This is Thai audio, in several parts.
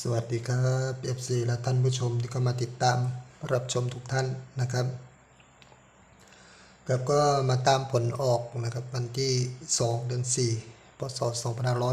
สวัสดีครับ FC และท่านผู้ชมที่เข้ามาติดตามรับชมทุกท่านนะครับครับก็มาตามผลออกนะครับวันที่ 2 เดือน 4 พศ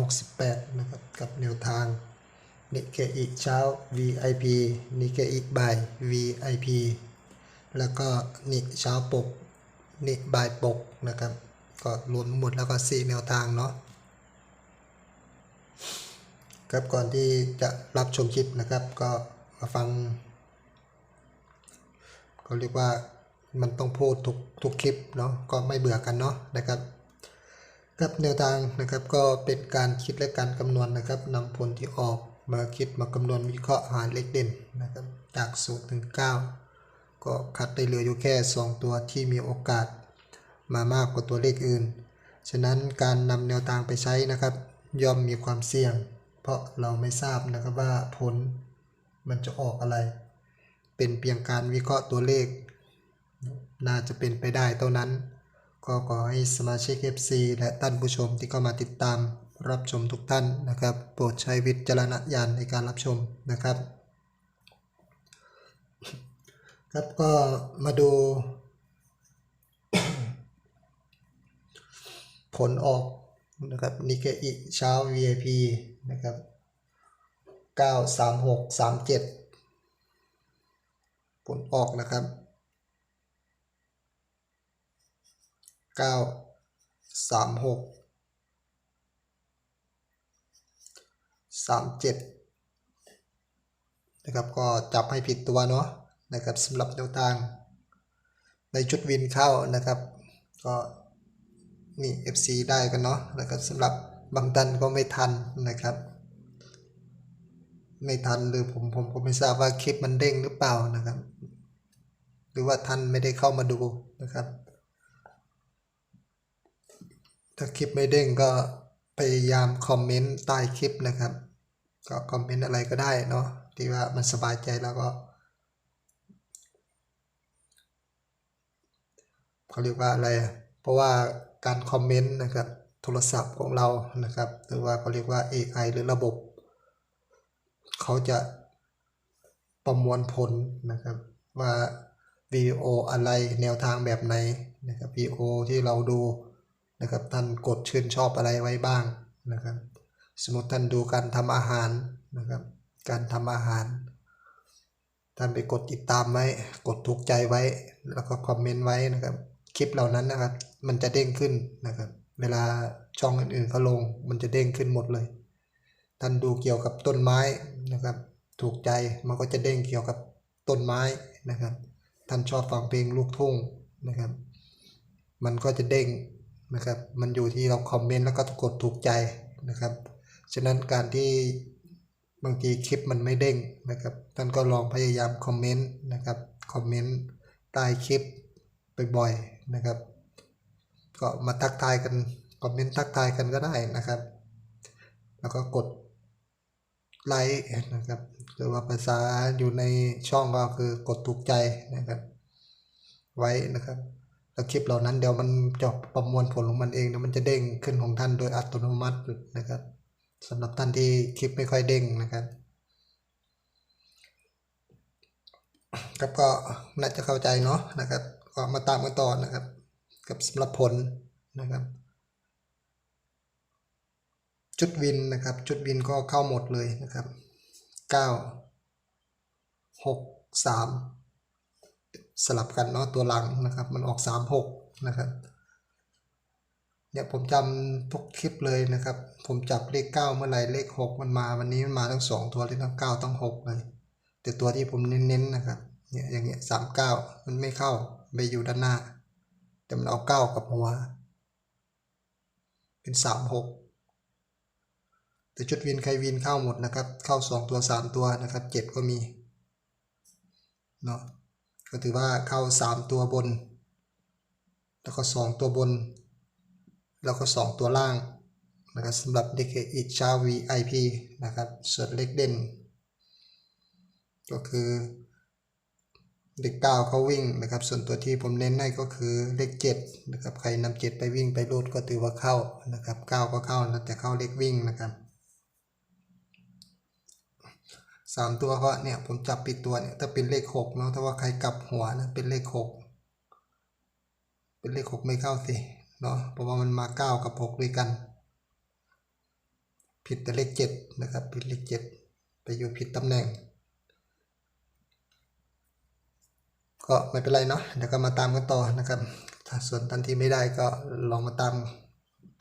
2568 นะครับกับแนวทางนิเคอิเช้า VIP นิเคอิบ่าย VIP แล้วก็นิเช้าปกนิบ่ายปกนะครับก็รวมทั้งหมดแล้วก็ 4 แนวทางเนาะ ครับก่อนที่จะรับชมคลิปนะครับ ก็มาฟังก็เรียกว่ามันต้องพูดทุกทุกคลิปเนาะก็ไม่เบื่อกันเนาะนะครับครับแนวทางนะครับก็เป็นการคิดและการคำนวณนะครับนำผลที่ออกมาคิดมาคำนวณวิเคราะห์หาเลขเด่นนะครับจากศูนย์ถึงเก้าก็คัดได้เหลืออยู่แค่ 2 ตัวที่มีโอกาสมามากกว่าตัวเลขอื่น ฉะนั้นการนำแนวทางไปใช้นะครับ ย่อมมีความเสี่ยง เพราะเราไม่ทราบนะครับว่าผลมันจะออกอะไร เป็นเพียงการวิเคราะห์ตัวเลข น่าจะเป็นไปได้เท่านั้น ก็ขอให้สมาชิก FC และท่านผู้ชมที่เข้ามาติดตามรับชมทุกท่านนะครับ โปรดใช้วิจารณญาณในการรับชมนะครับ ครับก็มาดู ผลออกนะครับนิเคอิเช้า VIP นะครับ93637ผลออกนะครับ936 37นะครับก็จับให้ผิดตัวเนาะนะครับสำหรับแนวทาง ในชุดวินเข้านะครับ ก็นี่ FC ได้กันเนาะนะครับสำหรับ บางท่านก็ไม่ทันนะครับ ไม่ทันหรือผมผมก็ไม่ทราบว่าคลิปมันเด้งหรือเปล่านะครับ หรือว่าท่านไม่ได้เข้ามาดูนะครับ ถ้าคลิปไม่เด้งก็พยายามคอมเมนต์ใต้คลิปนะครับ ก็คอมเมนต์อะไรก็ได้เนาะที่ว่ามันสบายใจแล้วก็เขาเรียกว่าอะไร เพราะว่าการคอมเมนต์นะครับ โทรศัพท์ของเรานะครับ หรือว่าเขาเรียกว่า AI หรือระบบ เขาจะประมวลผลนะครับว่าวิดีโออะไรแนวทางแบบไหนนะครับวิดีโอที่เราดูนะครับท่านกดชื่นชอบอะไรไว้บ้างนะครับสมมติท่านดูการทำอาหารนะครับ การทำอาหาร ท่านไปกดติดตามไว้ กดถูกใจไว้ แล้วก็คอมเมนต์ไว้นะครับ คลิปเหล่านั้นนะครับ มันจะเด้งขึ้นนะครับ เวลาช่องอื่นๆเขาลงมันจะเด้งขึ้นหมดเลย ท่านดูเกี่ยวกับต้นไม้นะครับ ถูกใจมันก็จะเด้งเกี่ยวกับต้นไม้นะครับ ท่านชอบฟังเพลงลูกทุ่งนะครับ มันก็จะเด้งนะครับ มันอยู่ที่เราคอมเมนต์แล้วก็กดถูกใจนะครับ ฉะนั้นการที่บางทีคลิปมันไม่เด้งนะครับ ท่านก็ลองพยายามคอมเมนต์นะครับ คอมเมนต์ใต้คลิปบ่อยๆนะครับ ก็มาทักทายกันคอมเมนต์ทักทายกันก็ได้นะครับ แล้วก็กดไลค์นะครับหรือว่าภาษาอยู่ในช่องก็คือกดถูกใจนะครับ ไว้นะครับ แล้วคลิปเหล่านั้นเดี๋ยวมันจะประมวลผลของมันเองเดี๋ยวมันจะเด้งขึ้นของท่านโดยอัตโนมัตินะครับสำหรับท่านที่คลิปไม่ค่อยเด้งนะครับครับก็น่าจะเข้าใจเนาะนะครับ ก็มาตามกันต่อนะครับ กับสำหรับผลนะครับ จุดวินนะครับ จุดวินก็เข้าหมดเลยนะครับเก้าหกสามสลับกันเนาะตัวหลังนะครับ มันออกสามหกนะครับเนี่ยผมจำทุกคลิปเลยนะครับ ผมจับเลขเก้าเมื่อไหร่เลขหกมันมาวันนี้มันมาทั้งสองตัวเลยทั้งเก้าทั้งหกเลย แต่ตัวที่ผมเน้นๆนะครับเนี่ยอย่างเงี้ยสามเก้ามันไม่เข้าไปอยู่ด้านหน้า แต่มันเอาเก้ากับหัวเป็นสามหกแต่ชุดวินใครวินเข้าหมดนะครับ เข้าสองตัวสามตัวนะครับเจ็ดก็มีเนาะก็ถือว่าเข้าสามตัวบน แล้วก็สองตัวบน แล้วก็สองตัวล่างนะครับสำหรับเด็กอีกชาว VIP นะครับส่วนเล็กเด่น ก็คือ เลขเก้าเขาวิ่งนะครับ ส่วนตัวที่ผมเน้นให้ก็คือเลขเจ็ดนะครับใครนำเจ็ดไปวิ่งไปรูดก็ถือว่าเข้านะครับเก้าก็เข้าแล้วแต่เข้าเลขวิ่งนะครับสามตัวก็เนี่ยผมจับปิดตัวเนี่ยถ้าเป็นเลขหกเนาะถ้าว่าใครกลับหัวนะเป็นเลขหกเป็นเลขหกไม่เข้าสิเนาะเพราะว่ามันมาเก้ากับหกด้วยกัน ผิดแต่เลขเจ็ดนะครับ ผิดเลขเจ็ดไปอยู่ผิดตำแหน่ง ก็ไม่เป็นไรเนาะเดี๋ยวก็มาตามกันต่อนะครับ ถ้าส่วนทันที่ไม่ได้ก็ลองมาตาม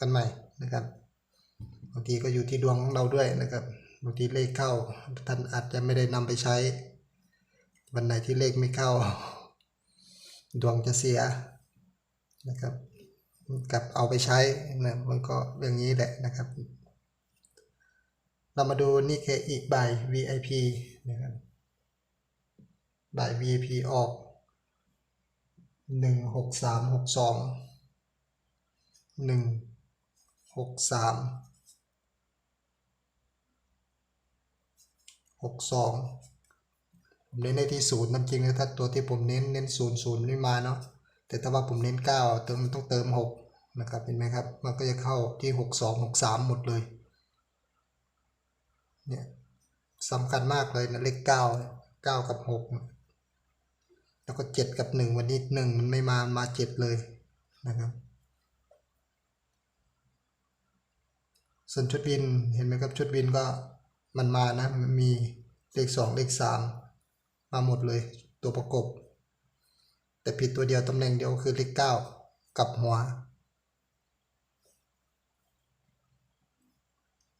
กันใหม่นะครับบางทีก็อยู่ที่ดวงของเราด้วยนะครับบางทีเลขเข้าท่านอาจจะไม่ได้นำไปใช้วันไหนที่เลขไม่เข้า ดวงจะเสียนะครับกลับเอาไปใช้นะมันก็อย่างนี้แหละนะครับ เรามาดูนี่คืออีกใบ VIP นะครับใบ VIP ออก หนึ่งหกสามหกสองหนึ่งหกสามหกสองผมเน้นในที่ศูนย์มันจริงนะถ้าตัวที่ผมเน้นเน้นศูนย์ศูนย์ไม่มาเนาะแต่ถ้าว่าผมเน้นเก้าเติมมันต้องเติมหกนะครับเห็นไหมครับ มันก็จะเข้าที่หกสองหกสามหมดเลยเนี่ยสำคัญมากเลยนะเลขเก้าเก้ากับหก แล้วก็เจ็ดกับหนึ่งวันนี้หนึ่งมันไม่มามาเจ็ดเลยนะครับ ส่วนชุดวินเห็นไหมครับชุดวินก็มันมานะมันมีเลขสองเลขสามมาหมดเลยตัวประกบ แต่ผิดตัวเดียวตำแหน่งเดียวคือเลขเก้ากับหัว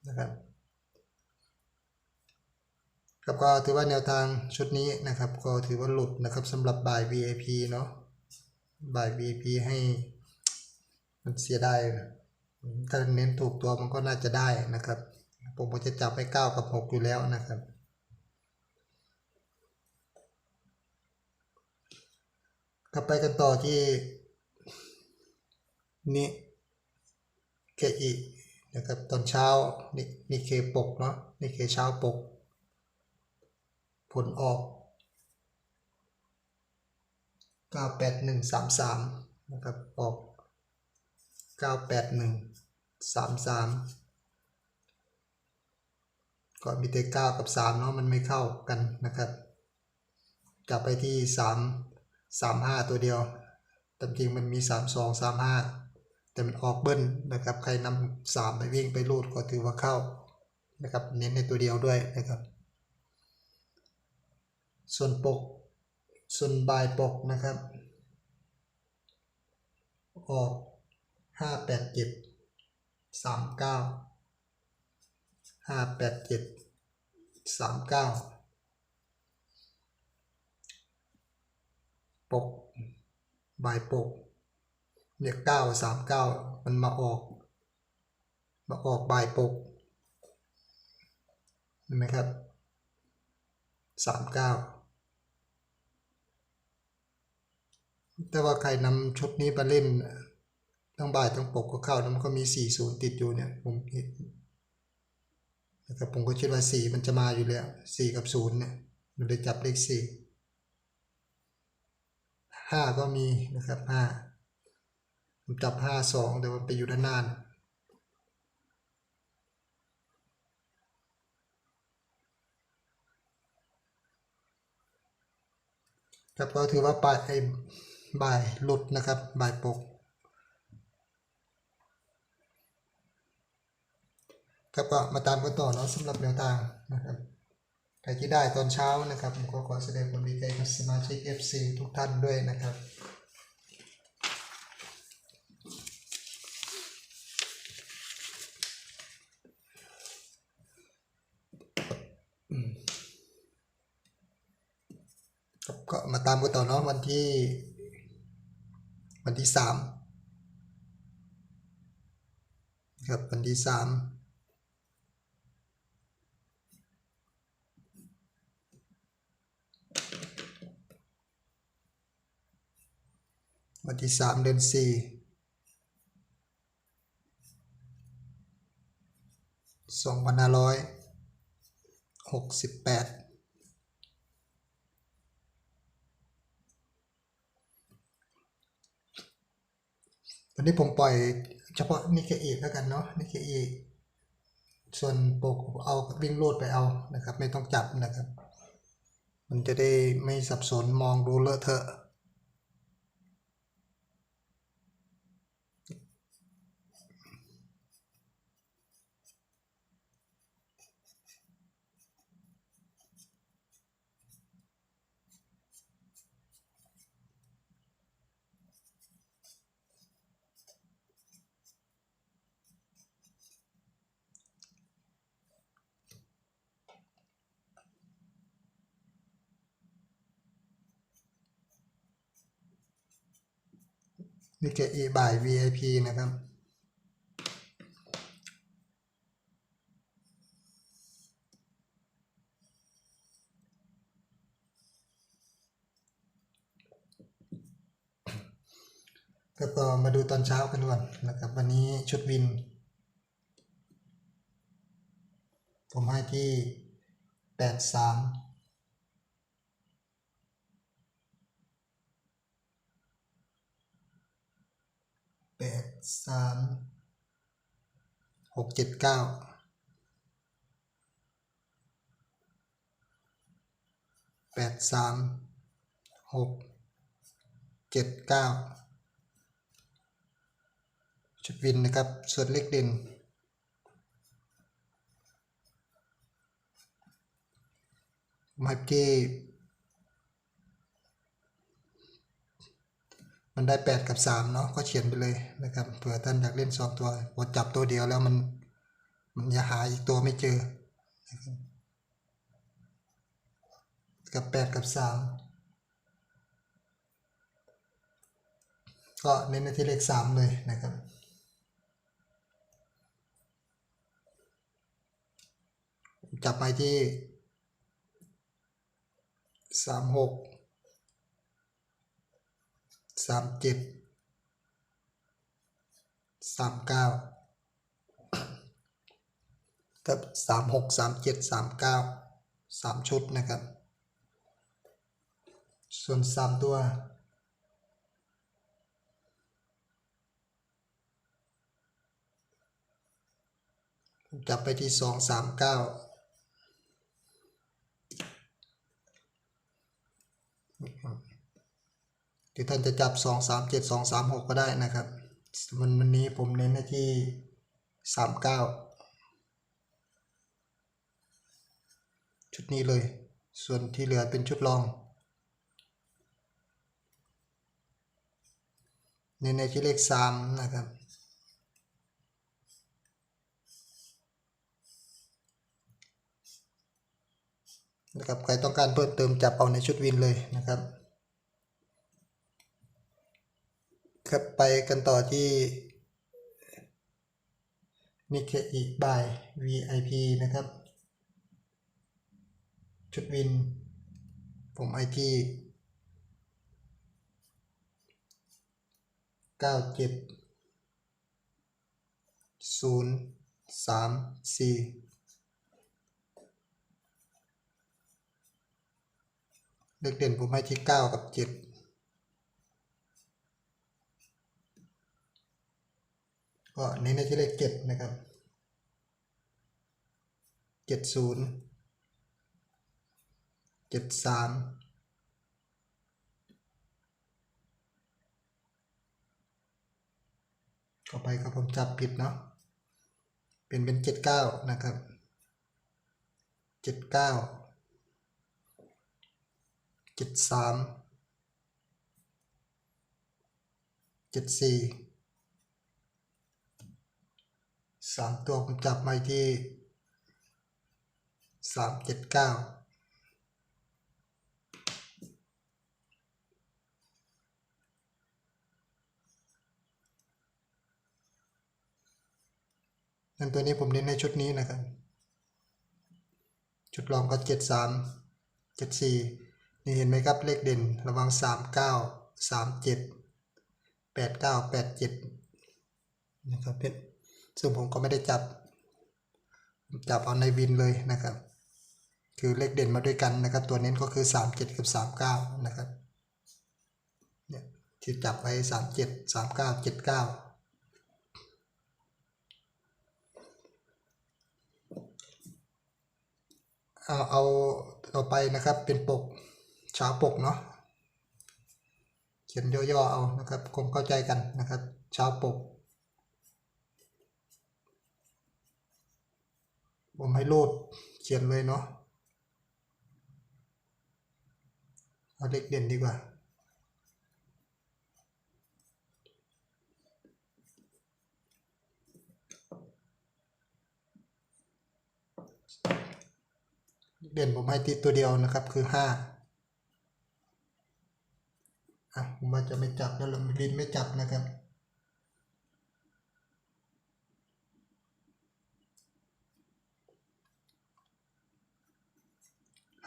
นะครับ ครับก็ถือว่าแนวทางชุดนี้นะครับ ก็ถือว่าหลุดนะครับสำหรับบ่าย VIP เนาะบ่าย VIP ให้มันเสียไดายถ้าเน้นถูกตัวมันก็น่าจะได้นะครับ ผมก็จะจับให้9กับ 6 อยู่แล้วนะครับกลับไปกันต่อที่นี่เคอีนะครับตอนเช้านี่นี่เคปกเนาะนี่เคเช้าปก ผลออก 98133 นะครับ ออก 98133 ก็มีแต่9กับ 3 เนาะ มันไม่เข้ากันนะครับ กลับไปที่ 3 35 ตัวเดียวแต่จริงมันมี 32 35 แต่มันออกเบิ้ลนะครับ ใครนำ3 ไปวิ่งไปรูดก็ถือว่าเข้านะครับ เน้นในตัวเดียวด้วยนะครับ ส่วนปก ส่วนบายปกนะครับ ออกห้าแปดเจ็ดสามเก้าห้าแปดเจ็ดสามเก้าปกบายปกเนี่ยเก้าสามเก้ามันมาออก มาออกบายปกเห็นไหมครับสามเก้า แต่ว่าใครนำชุดนี้มาเล่นทั้งบ่ายทั้งปกก็เข้าแล้วมันก็มีสี่ศูนย์ติดอยู่เนี่ยผมเห็นนะครับผมก็คิดว่าสี่มันจะมาอยู่แล้วสี่กับศูนย์เนี่ยมันเลยจับเลขสี่ห้าก็มีนะครับห้าผมจับห้าสองแต่มันไปอยู่ด้านหน้านครับก็ถือว่าปลายไอ บ่ายหลุดนะครับบ่ายปกครับก็มาตามกันต่อเนาะสำหรับแนวทางนะครับใครที่ได้ตอนเช้านะครับผมก็ขอแสดงความดีใจกับสมาชิก FC ทุกท่านด้วยนะครับครับก็มาตามกันต่อเนาะวันที่ วันที่สามครับวันที่สามวันที่สามเดือนสี่สองพันห้าร้อยหกสิบแปด วันนี้ผมปล่อยเฉพาะนิเคอีแล้วกันเนาะนิเคอีส่วนโปกเอาวิ่งโลดไปเอานะครับ ไม่ต้องจับนะครับ มันจะได้ไม่สับสนมองดูเลอะเทอะ นิกเกอีบ่าย VIP นะครับ ก็ต่อมาดูตอนเช้ากันก่อนนะครับ วันนี้ชุดวิน ผมให้ที่ 8 3 แปดสามหกเจ็ดเก้าแปดสามหกเจ็ดเก้าชุดวินนะครับ ส่วนเลขเด่นมาที่ มันได้แปดกับสามเนาะก็เขียนไปเลยนะครับเผื่อท่านอยากเล่นสองตัวพอจับตัวเดียวแล้วมัน มันจะหาอีกตัวไม่เจอนะกับแปดกับสามก็เน้นในที่เลขสามเลยนะครับจับไปที่สามหก สามเจ็ดสามเก้ากับสามหกสามเจ็ดสามเก้าสามชุดนะครับ ส่วนสามตัวจับไปที่สองสามเก้า หรือท่านจะจับสองสามเจ็ดสองสามหกก็ได้นะครับ วันวันนี้ผมเน้นที่สามเก้าชุดนี้เลย ส่วนที่เหลือเป็นชุดรอง เน้นในที่เลขสามนะครับนะครับใครต้องการเพิ่มเติมจับเอาในชุดวินเลยนะครับ ครับไปกันต่อที่นิเคอีบาย VIP นะครับ ชุดวิน ผมไอทีเก้าเจ็ดศูนย์สามสี่เลขเด่นผมให้ที่เก้ากับเจ็ด ก็เน้นในที่เลขเจ็ดนะครับเจ็ดศูนย์เจ็ดสามต่อไปครับผมจับผิดเนาะเป็นเป็นเจ็ดเก้านะครับเจ็ดเก้าเจ็ดสามเจ็ดสี่ สามตัวผมจับมาที่สามเจ็ดเก้านั่นตัวนี้ผมเน้นในชุดนี้นะครับ ชุดรองก็เจ็ดสามเจ็ดสี่นี่เห็นไหมครับเลขเด่นระวังสามเก้าสามเจ็ดแปดเก้าแปดเจ็ดนะครับเพชร ซึ่งผมก็ไม่ได้จับ จับเอาในวินเลยนะครับ คือเลขเด่นมาด้วยกันนะครับ ตัวเน้นก็คือ 3 7 กับ 3 9 นะครับเนี่ยที่จับไว้ 3 7 3 9 7 9เอาเอาต่อไปนะครับเป็นปกชาปกเนาะเขียนย่อๆเอานะครับคงเข้าใจกันนะครับชาปก ผมให้รูดเขียนเลยเนาะเอาเลขเด่นดีกว่าเด่นผมให้ติดตัวเดียวนะครับคือห้าอะผมว่าจะไม่จับแล้วลินไม่จับนะครับ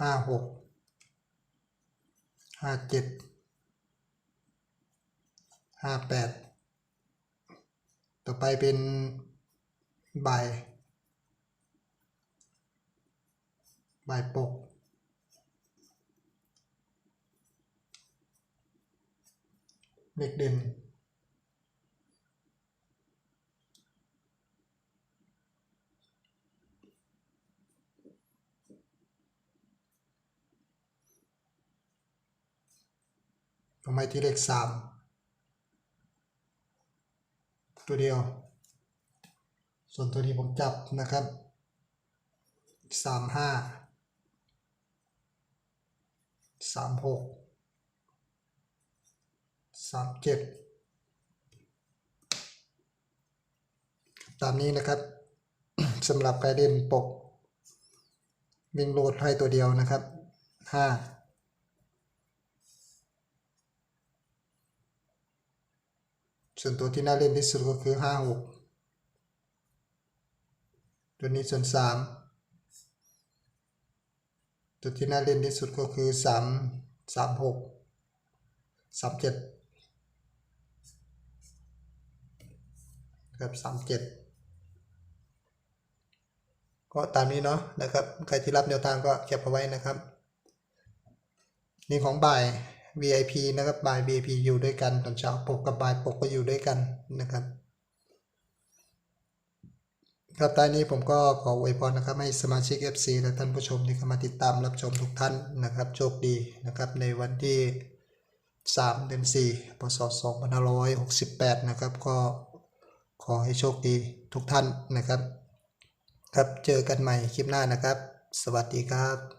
ห้าหกห้าเจ็ดห้าแปดต่อไปเป็นบ่ายบ่ายปกเลขเด่น ผมให้ที่เลขสามตัวเดียว ส่วนตัวนี้ผมจับนะครับสามห้าสามหกสามเจ็ดตามนี้นะครับสำหรับใครเล่นปก วิ่งโหลดให้ตัวเดียวนะครับห้า ส่วนตัวที่น่าเล่นที่สุดก็คือห้าหกตัวนี้ส่วนสามตัวที่น่าเล่นที่สุดก็คือสามสามหกสามเจ็ดครับสามเจ็ดก็ตามนี้เนาะนะครับใครที่รับแนวทางก็เก็บเอาไว้นะครับ นี่ของบ่าย VIP นะครับบ่าย VIP อยู่ด้วยกันตอนเช้าปกกับบ่ายปกก็อยู่ด้วยกันนะครับครับท้ายนี้ผมก็ขออวยพรนะครับให้สมาชิก FC และท่านผู้ชมที่เข้ามาติดตามรับชมทุกท่านนะครับโชคดีนะครับในวันที่ 3 เดือน4พศ2568 นะครับ ก็ขอให้โชคดีทุกท่านนะครับ ครับเจอกันใหม่คลิปหน้านะครับ สวัสดีครับ